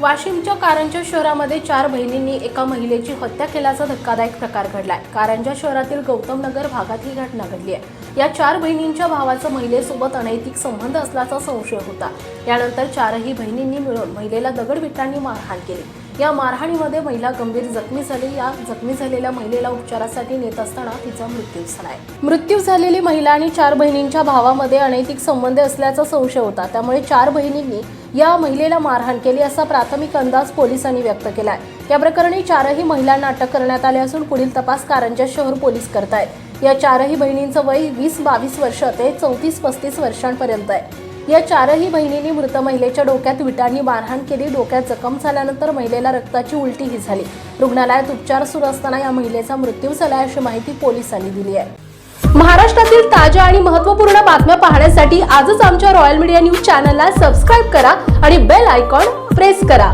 वाशिमच्या कारंजा शहरामध्ये चार बहिणींनी एका महिलेची हत्या केल्याचा धक्कादायक प्रकार घडलाय. कारंजा शहरातील गौतम नगर भागात ही घटना घडली आहे. या चार बहिणींच्या भावाचा महिलेसोबत अनैतिक संबंध असल्याचा संशय होता. यानंतर चारही बहिणींनी मिळून महिलेला दगडविटांनी मारहाण केली. या मारहाणीमध्ये महिला गंभीर जखमी झाली. या जखमी झालेल्या महिलेला उपचारासाठी नेत असताना तिचा मृत्यू झालाय. मृत्यू झालेली महिला आणि चार बहिणींच्या भावामध्ये अनैतिक संबंध असल्याचा संशय होता. त्यामुळे चार बहिणींनी या महिलेला मारहाण केली असा प्राथमिक अंदाज पोलिसांनी व्यक्त केलाय. या प्रकरणी चारही महिलांना अटक करण्यात आली असून पुढील तपास कारंजा शहर पोलीस करतायत. या चारही बहिणींचं वय वीस बावीस वर्ष ते चौतीस पस्तीस वर्षांपर्यंत आहे. या चारही बहिणींनी मृत महिलेच्या डोक्यात विटांनी मारहाण केली. डोक्यात जखम झाल्यानंतर महिलेला रक्ताची उलटीही झाली. रुग्णालयात उपचार सुरू असताना या महिलेचा मृत्यू झाला अशी माहिती पोलिसांनी दिली आहे. महाराष्ट्रातील ताज्या आणि महत्त्वपूर्ण बातम्या पाहण्यासाठी आजच आमच्या रॉयल मीडिया न्यूज चॅनलला सबस्क्राईब करा आणि बेल आयकॉन प्रेस करा.